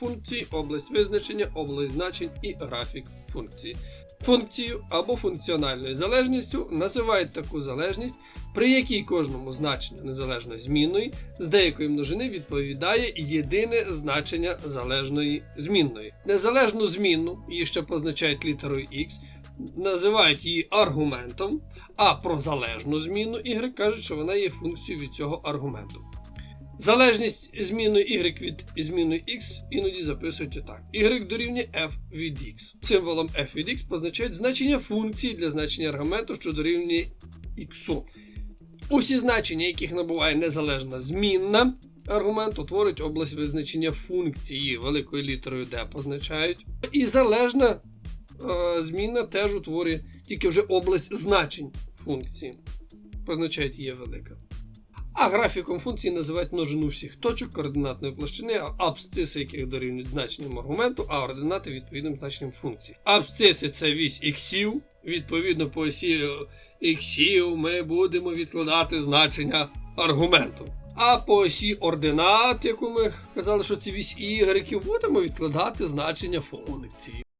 функції, область визначення, область значень і графік функції. Функцію або функціональною залежністю називають таку залежність, при якій кожному значенню незалежної змінної з деякої множини відповідає єдине значення залежної змінної. Незалежну змінну, її ще позначають літерою X, називають її аргументом, а про залежну змінну y кажуть, що вона є функцією від цього аргументу. Залежність змінної y від змінної x іноді записують отак. y дорівнює f від x. Символом f від x позначають значення функції для значення аргументу, що дорівнює x. Усі значення, яких набуває незалежна змінна аргумент, утворюють область визначення функції великою літерою D позначають. І залежна е, змінна теж утворює тільки вже область значень функції. Позначають є велика. А графіком функції називають множину всіх точок координатної площини, абсциси, яких дорівнюють значенням аргументу, а ординати відповідним значенням функції. Абсциси це вісь іксів. Відповідно, по осі іксів ми будемо відкладати значення аргументу. А по осі ординат, яку ми казали, що це вісь ігреків, будемо відкладати значення функції.